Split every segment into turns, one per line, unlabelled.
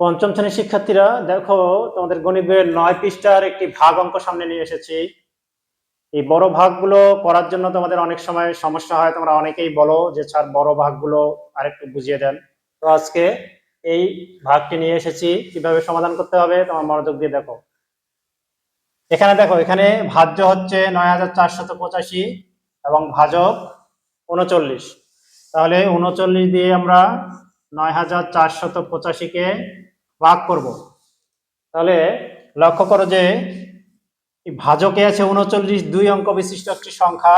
পঞ্চম শ্রেণির শিক্ষার্থীরা, দেখো তোমাদের গণিত বইয়ের নয় পৃষ্ঠার একটি ভাগ অঙ্ক সামনে নিয়ে এসেছি। এই বড় ভাগগুলো করার জন্য তোমাদের অনেক সময় সমস্যা হয়, তোমরা অনেকেই বলো যে, স্যার, বড় ভাগগুলো আরেকটু বুঝিয়ে দেন। তো আজকে এই ভাগটি নিয়ে এসেছি, কীভাবে সমাধান করতে হবে তোমার মনোযোগ দিয়ে দেখো। এখানে দেখো, এখানে ভাজ্য হচ্ছে নয় হাজার চারশত পঁচাশি এবং ভাজক উনচল্লিশ। তাহলে উনচল্লিশ দিয়ে আমরা নয় হাজার চারশত পঁচাশিকে ভাগ করব। তাহলে লক্ষ্য করো যে ভাজকে আছে উনচল্লিশ, দুই অঙ্ক বিশিষ্ট একটি সংখ্যা।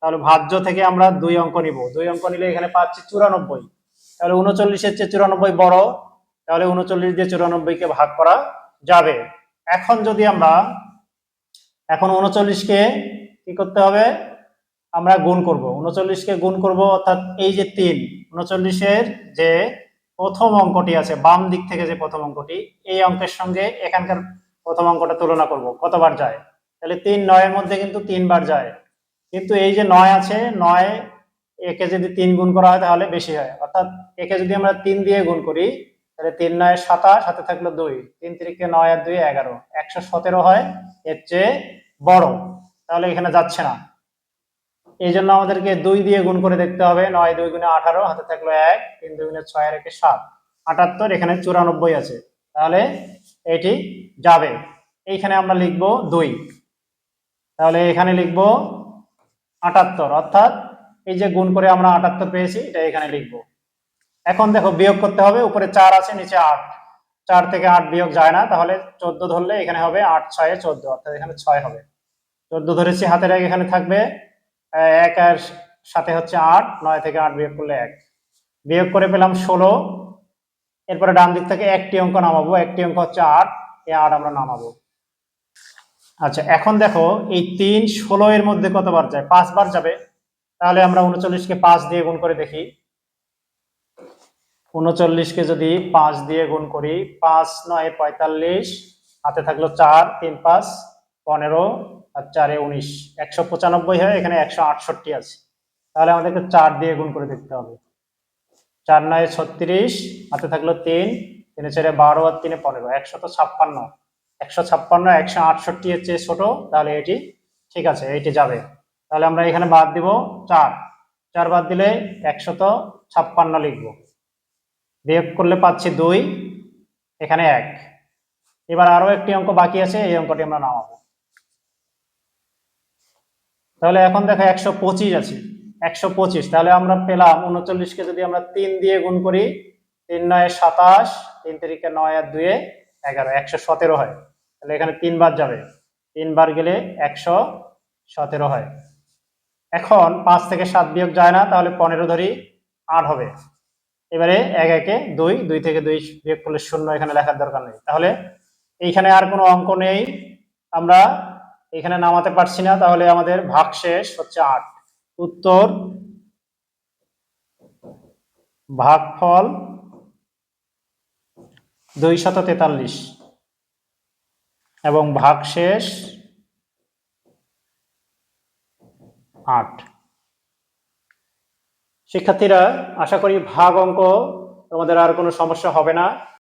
তাহলে ভাজ্য থেকে আমরা দুই অঙ্ক নিব। দুই অঙ্ক নিলে এখানে পাচ্ছি চুরানব্বই। তাহলে উনচল্লিশের চেয়ে চুরানব্বই বড়, তাহলে উনচল্লিশ দিয়ে চুরানব্বইকে ভাগ করা যাবে। এখন যদি আমরা, এখন উনচল্লিশকে কি করতে হবে? আমরা গুণ করব। উনচল্লিশকে গুণ করব, অর্থাৎ এই যে তিন, উনচল্লিশের যে প্রথম অঙ্কটি আছে, বাম দিক থেকে যে প্রথম অঙ্কটি, এই অঙ্কের সঙ্গে এখানকার প্রথম অঙ্কটা তুলনা করব। কতবার যায়? তাহলে তিন নয়ের মধ্যে কিন্তু তিনবার যায়। কিন্তু এই যে নয় আছে, নয় একে যদি তিন গুণ করা হয় তাহলে বেশি হয়। অর্থাৎ একে যদি আমরা তিন দিয়ে গুণ করি, তাহলে তিন নয় সাতাশ, সাথে থাকল দুই। তিন তিরিকে নয় আর দুই এগারো। একশো সতেরো হয়, এর চেয়ে বড়। তাহলে এখানে যাচ্ছে না। এই জন্য আমাদেরকে দুই দিয়ে গুণ করে দেখতে হবে। নয় দুই গুণে আঠারো, হাতে থাকল এক, তিন দুই গুণে ছয় একে সাত। আটাত্তর, এখানে চুরানব্বই আছে। তাহলে এটি যাবে। এইখানে আমরা লিখব দুই। তাহলে এখানে লিখব আটাত্তর। অর্থাৎ এই যে গুণ করে আমরা আটাত্তর পেয়েছি, এটা এখানে লিখব। এখন দেখো বিয়োগ করতে হবে। উপরে চার আছে, নিচে আট। চার থেকে আট বিয়োগ যায় না। তাহলে চোদ্দ ধরলে এখানে হবে আট, ছয়ে, চোদ্দ। অর্থাৎ এখানে ছয় হবে। চোদ্দ ধরেছি, হাতের এক এখানে থাকবে এক আর সাথে হচ্ছে আট, নয় থেকে আট বিয়োগ করলে এক। বিয়োগ করে পেলাম ষোলো। এরপরে ডান দিক থেকে একটি অঙ্ক নামাবো। একটি অঙ্ক হচ্ছে আট। এই আট আমরা নামাবো। আচ্ছা এখন দেখো, এই তিন ষোলো এর মধ্যে কতবার যায়? পাঁচবার যাবে। তাহলে আমরা উনচল্লিশকে পাঁচ দিয়ে গুণ করে দেখি। উনচল্লিশকে যদি পাঁচ দিয়ে গুণ করি, পাঁচ, নয়, পঁয়তাল্লিশ, হাতে থাকল চার, তিন, পাঁচ। পনেরো আর চারে উনিশ। একশো পঁচানব্বই হয়, এখানে একশো আটষট্টি আছে। তাহলে আমাদেরকে চার দিয়ে গুণ করে দেখতে হবে। চার নয় ছত্রিশ, হাতে থাকল তিন, তিনে চারে বারো আর তিনে পনেরো, একশো তো ছাপ্পান্ন। একশো ছাপ্পান্ন, একশো আটষট্টি এর চেয়ে ছোট, তাহলে এটি ঠিক আছে, এটি যাবে। তাহলে আমরা এখানে বাদ দিব চার। চার বাদ দিলে একশত ছাপ্পান্ন লিখব। বিয়োগ করলে পাচ্ছি দুই, এখানে এক। এবার আরও একটি অঙ্ক বাকি আছে, এই অঙ্কটি আমরা নামাবো। তাহলে এখন দেখো একশো পঁচিশ আছে। একশো পঁচিশ, তাহলে আমরা পেলাম উনচল্লিশকে যদি আমরা তিন দিয়ে গুণ করি, তিন নয় সাতাশ, তিন তিরিকে নয় আর দুয়ে এগারো, একশো সতেরো হয়। তাহলে এখানে তিনবার যাবে। তিনবার গেলে একশো সতেরো হয়। এখন পাঁচ থেকে সাত বিয়োগ যায় না, তাহলে পনেরো ধরি আট হবে। এবারে এক একে দুই দুই থেকে দুই বিয়োগ করলে শূন্য, এখানে লেখার দরকার নেই। তাহলে এইখানে আর কোনো অঙ্ক নেই। আমরা এখানে নামাতে পারছি না, তাহলে আমাদের ভাগ শেষ হচ্ছে আট। উত্তর, ভাগফল দুই শত তেতাল্লিশ। এবং ভাগশেষ আট। শিক্ষার্থীরা, আশা করি ভাগ অঙ্ক তোমাদের আর কোনো সমস্যা হবে না।